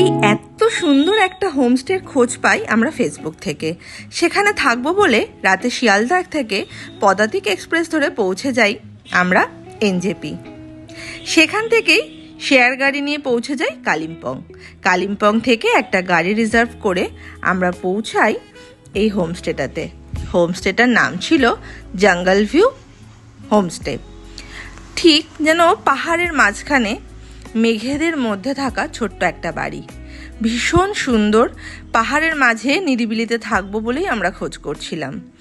এই এত সুন্দর একটা হোমস্টের খোঁজ পাই আমরা ফেসবুক থেকে। সেখানে থাকব বলে রাতে শিয়ালদাহ থেকে পদাতিক এক্সপ্রেস ধরে পৌঁছে যাই আমরা, এনজেপি। সেখান থেকেই শেয়ার গাড়ি নিয়ে পৌঁছে যাই কালিম্পং। কালিম্পং থেকে একটা গাড়ি রিজার্ভ করে আমরা পৌঁছাই এই হোমস্টেটাতে। হোমস্টেটার নাম ছিল জঙ্গল ভিউ হোমস্টে। ঠিক যেন পাহাড়ের মাঝখানে মেঘেদের মধ্যে থাকা ছোট্ট একটা বাড়ি। ভীষণ সুন্দর, পাহাড়ের মাঝে নিরিবিলিতে থাকব বলেই আমরা খোঁজ করছিলাম।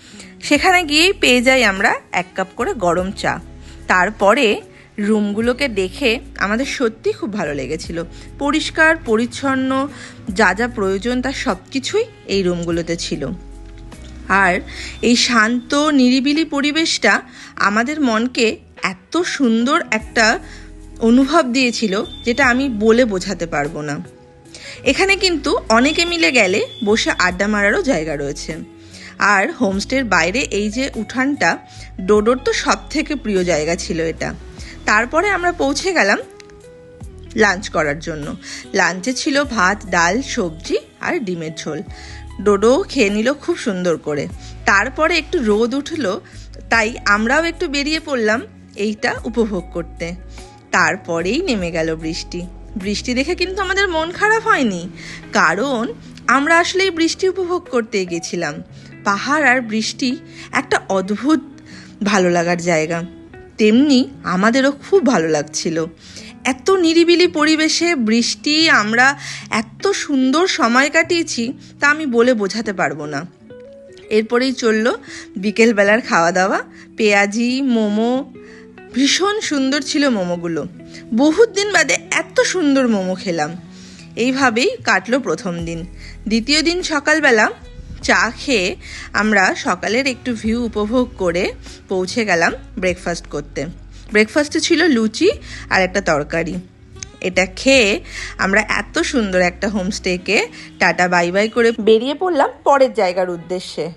সেখানে গিয়েই পেয়ে যাই আমরা এক কাপ করে গরম চা। তারপরে রুমগুলোকে দেখে আমাদের সত্যি খুব ভালো লেগেছিল। পরিষ্কার, পরিচ্ছন্ন, যা যা প্রয়োজন তার সব কিছুই এই রুমগুলোতে ছিল। আর এই শান্ত, নিরিবিলি পরিবেশটা আমাদের মনকে এত সুন্দর একটা অনুভব দিয়েছিল যেটা আমি বলে বোঝাতে পারব না। এখানে কিন্তু অনেকে মিলে গেলে বসে আড্ডা মারারও জায়গা রয়েছে। আর হোমস্টের বাইরে এই যে উঠানটা, ডোডোর তো সব থেকে প্রিয় জায়গা ছিল এটা। তারপরে আমরা পৌঁছে গেলাম লাঞ্চ করার জন্য। লাঞ্চে ছিল ভাত, ডাল, সবজি আর ডিমের ঝোল। ডোডো খেয়ে নিল খুব সুন্দর করে। তারপরে একটু রোদ উঠল, তাই আমরাও একটু বেরিয়ে পড়লাম এইটা উপভোগ করতে। তারপরেই নেমে গেল বৃষ্টি। বৃষ্টি দেখে কিন্তু আমাদের মন খারাপ হয়নি। কারণ আমরা আসলে এই বৃষ্টি উপভোগ করতে গেছিলাম। পাহাড় আর বৃষ্টি একটা অদ্ভুত ভালো লাগার জায়গা। তেমনি আমাদেরও খুব ভালো লাগছিল। এত নিরিবিলি পরিবেশে বৃষ্টি আমরা এত সুন্দর সময় কাটিয়েছি তা আমি বলে বোঝাতে পারব না। এরপরেই চলল বিকেলবেলার খাওয়া দাওয়া পেঁয়াজি, মোমো ভীষণ সুন্দর ছিল মোমোগুলো। বহুত দিন বাদে এত সুন্দর মোমো খেলাম। এইভাবেই কাটলো প্রথম দিন। দ্বিতীয় দিন সকালবেলা চা খেয়ে আমরা সকালের একটু ভিউ উপভোগ করে পৌঁছে গেলাম ব্রেকফাস্ট করতে। ব্রেকফাস্টে ছিল লুচি আর একটা তরকারি। এটা খেয়ে আমরা এত সুন্দর একটা হোমস্টেকে টাটা বাই বাই করে বেরিয়ে পড়লাম পরের জায়গার উদ্দেশ্যে।